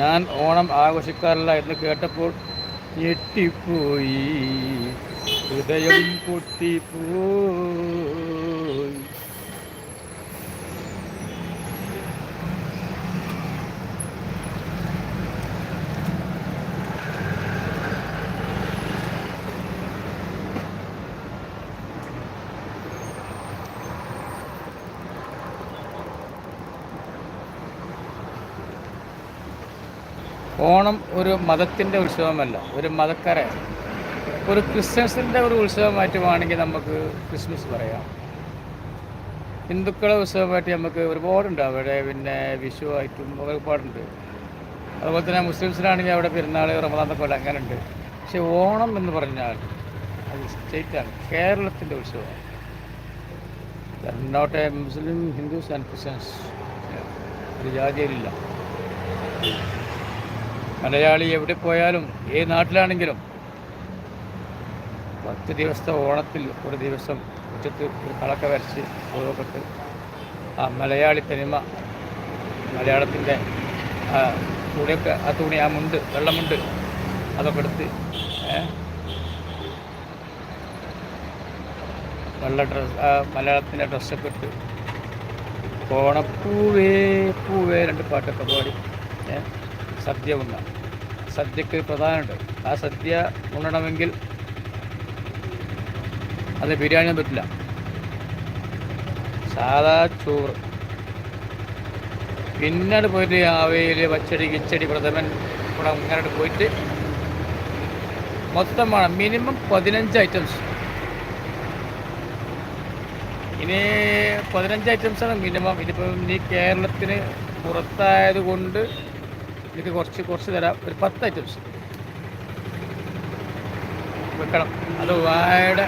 ഞാൻ ഓണം ആഘോഷിക്കാറില്ല എന്ന് കേട്ടപ്പോൾ ഞെട്ടിപ്പോയി. ഹൃദയം പൊട്ടിപ്പോയി ഓണം ഒരു മതത്തിന്റെ ഉത്സവമല്ല ഒരു മതക്കാരെ. ഒരു ക്രിസ്ത്യൻസിന്റെ ഒരു ഉത്സവമായിട്ട് വേണമെങ്കിൽ നമുക്ക് ക്രിസ്മസ് പറയാം. ഹിന്ദുക്കളെ ഉത്സവമായിട്ട് നമുക്ക് ഒരുപാടുണ്ട് അവിടെ പിന്നെ വിഷു ആയിട്ടും ഒരുപാടുണ്ട്. അതുപോലെ തന്നെ മുസ്ലിംസിനാണെങ്കിൽ അവിടെ പെരുന്നാൾ റമദാൻ പോലെ അങ്ങനെ ഉണ്ട് പക്ഷെ ഓണം എന്ന് പറഞ്ഞാൽ അത് സ്റ്റേറ്റാണ് കേരളത്തിന്റെ ഉത്സവമാണ്. Not a Muslim Hindus and Christians ഒരു ജാതിയിലില്ല. മലയാളി എവിടെ പോയാലും ഏത് നാട്ടിലാണെങ്കിലും പത്ത് ദിവസത്തെ ഓണത്തിൽ ഒരു ദിവസം ഉച്ചത്ത് ഒരു കളക്ക വരച്ച് ഓരോക്കത്ത് ആ മലയാളി തനിമ മലയാളത്തിന്റെ ആ തുണിയൊക്കെ ആ തുണി ആ മുണ്ട് വെള്ളമുണ്ട് അതൊക്കെ എടുത്ത് വെള്ള ഡ്രസ് ആ മലയാളത്തിന്റെ ഡ്രസ്സൊക്കെ ഇട്ട് ഓണപ്പൂവേ പൂവേ രണ്ട് പാട്ടൊക്കെ പാടി ഏ, സദ്യ ഉണ്ണാം സദ്യക്ക് പ്രധാനമുണ്ട്. ആ സദ്യ ഉണ്ണണമെങ്കിൽ അത് ബിരിയാണി പറ്റില്ല. സാധാ ചോറ്. പിന്നീട് പോയിട്ട് ആവയിൽ പച്ചടി കിച്ചടി പ്രഥമൻ കൂടെ അങ്ങനെ പോയിട്ട് മൊത്തം വേണം. മിനിമം പതിനഞ്ച് ഐറ്റംസ്. ഇനി പതിനഞ്ച് ഐറ്റംസാണ് മിനിമം. ഇനിയിപ്പം നീ കേരളത്തിന് പുറത്തായത് കൊണ്ട് എനിക്ക് കുറച്ച് കുറച്ച് തരാം. ഒരു പത്ത് ഐറ്റംസ് വെക്കണം. അത് വാഴയുടെ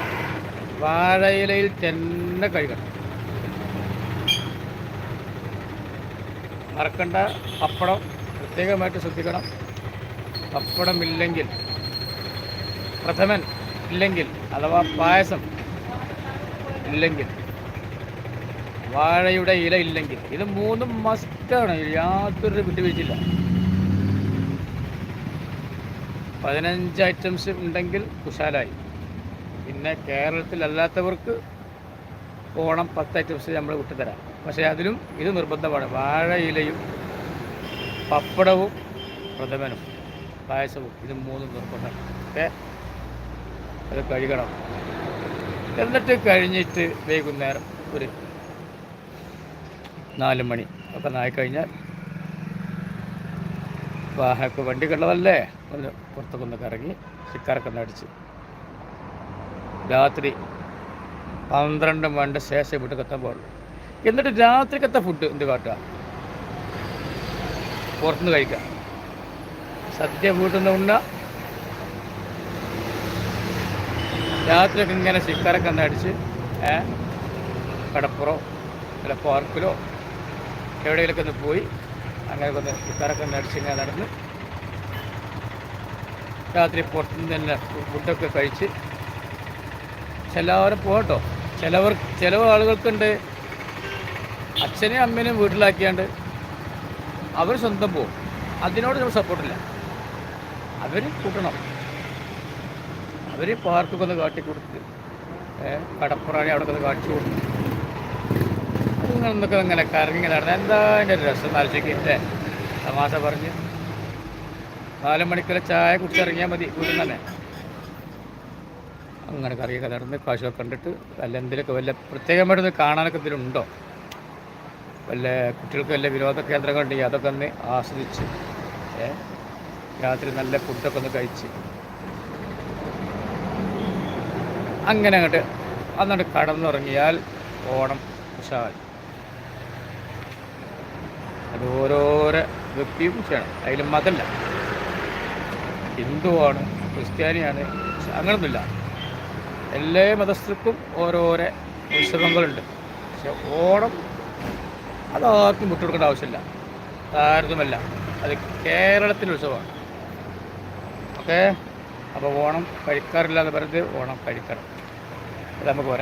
വാഴയിലയിൽ തന്നെ കഴുകണം. മറക്കണ്ട. പപ്പടം പ്രത്യേകമായിട്ട് ശ്രദ്ധിക്കണം. പപ്പടമില്ലെങ്കിൽ പ്രഥമൻ ഇല്ലെങ്കിൽ അഥവാ പായസം ഇല്ലെങ്കിൽ വാഴയുടെ ഇല ഇല്ലെങ്കിൽ ഇത് മൂന്നും മസ്റ്റാണ് യാതൊരു വിട്ടുവീഴ്ചയില്ല. പതിനഞ്ച് ഐറ്റംസ് ഉണ്ടെങ്കിൽ കുശാലായി. പിന്നെ കേരളത്തിലല്ലാത്തവർക്ക് ഓണം പത്ത് ഐറ്റംസ് നമ്മൾ വിട്ടുതരാം. പക്ഷേ അതിലും ഇത് നിർബന്ധമാണ്. വാഴയിലയും പപ്പടവും പ്രഥമനും പായസവും ഇത് മൂന്നും നിർബന്ധം. ഓക്കെ അത് കഴുകണം. എന്നിട്ട് കഴിഞ്ഞിട്ട് വൈകുന്നേരം ഒരു നാല് മണി ഒക്കെ നായിക്കഴിഞ്ഞാൽ വാഹനമൊക്കെ വണ്ടി കണ്ടതല്ലേ? ഒന്ന് പുറത്തൊക്കെ കറങ്ങി ചിക്കാരൊക്കെ അടിച്ച്. രാത്രി പന്ത്രണ്ട് മണിന്റെ ശേഷം വീട്ടിൽ കത്താൻ പാടുള്ളൂ. എന്നിട്ട് രാത്രി കത്ത ഫുഡ് എന്ത് കാട്ടുക പുറത്തുനിന്ന് കഴിക്കാം. സദ്യ വീട്ടിൽ നിന്ന് ഉണ്ണ. രാത്രിയൊക്കെ ഇങ്ങനെ ചിക്കാരൊക്കെ അടിച്ച് കടപ്പുറോ അല്ല പാർക്കിലോ എവിടെയെങ്കിലൊക്കെ ഒന്ന് പോയി അങ്ങനെ കൊണ്ട് ഒന്ന് ഇങ്ങനെ നടന്ന് രാത്രി പുറത്തുനിന്ന് തന്നെ ഫുഡൊക്കെ കഴിച്ച് ചിലവരും പോകട്ടോ ചിലവർ ചില ആളുകൾക്കുണ്ട്. അച്ഛനെയും അമ്മേനെയും വീട്ടിലാക്കിയാണ്ട് അവർ സ്വന്തം പോകും അതിനോട് നമ്മൾ സപ്പോർട്ടില്ല അവർ കൂട്ടണം. അവർ പാർക്കൊക്കെ ഒന്ന് കാട്ടി കൊടുത്ത് കടപ്പുറാണി അവിടെ ഒന്ന് കാണിച്ചു കൊടുത്തു അതിങ്ങനൊന്നൊക്കെ ഇങ്ങനെ കറങ്ങി നടന്ന് എന്താ എന്റെ ഒരു രസം നാലത്തേക്ക് തമാശ പറഞ്ഞ്. നാല് മണിക്കുള്ള ചായ കുടിച്ചിറങ്ങിയാൽ മതി വീട്ടിൽ തന്നെ. അങ്ങനെ കറിയൊക്കെ നടന്ന് കാശൊക്കെ കണ്ടിട്ട് വല്ല എന്തെങ്കിലുമൊക്കെ വല്ല പ്രത്യേകമായിട്ടൊന്ന് കാണാനൊക്കെ ഇതിലുണ്ടോ വല്ല കുട്ടികൾക്ക് വല്ല വിനോദ കേന്ദ്രങ്ങളുണ്ടെങ്കിൽ അതൊക്കെ ഒന്ന് ആസ്വദിച്ച് രാത്രി നല്ല ഫുഡൊക്കെ ഒന്ന് കഴിച്ച്. അങ്ങനെ അങ്ങോട്ട് അന്നിട്ട് കടന്നുറങ്ങിയാൽ ഓണം ഉഷാൽ അത് ഓരോരോ വ്യക്തിയും ചെയ്യണം അതിൽ മതമല്ല ഹിന്ദുവാണ് ക്രിസ്ത്യാനിയാണ് അങ്ങനൊന്നുമില്ല. എല്ലാ മതസ്ഥർക്കും ഓരോരോ ഉത്സവങ്ങളുണ്ട്. പക്ഷെ ഓണം അതാർക്കും വിട്ടുകൊടുക്കേണ്ട ആവശ്യമില്ല. താരതമ്യമല്ല അത് കേരളത്തിന്റെ ഉത്സവമാണ്. ഓക്കെ? അപ്പോൾ ഓണം കഴിക്കാറില്ല എന്ന് പറഞ്ഞത് ഓണം കഴിക്കണം. അത് നമുക്ക് പറയാം.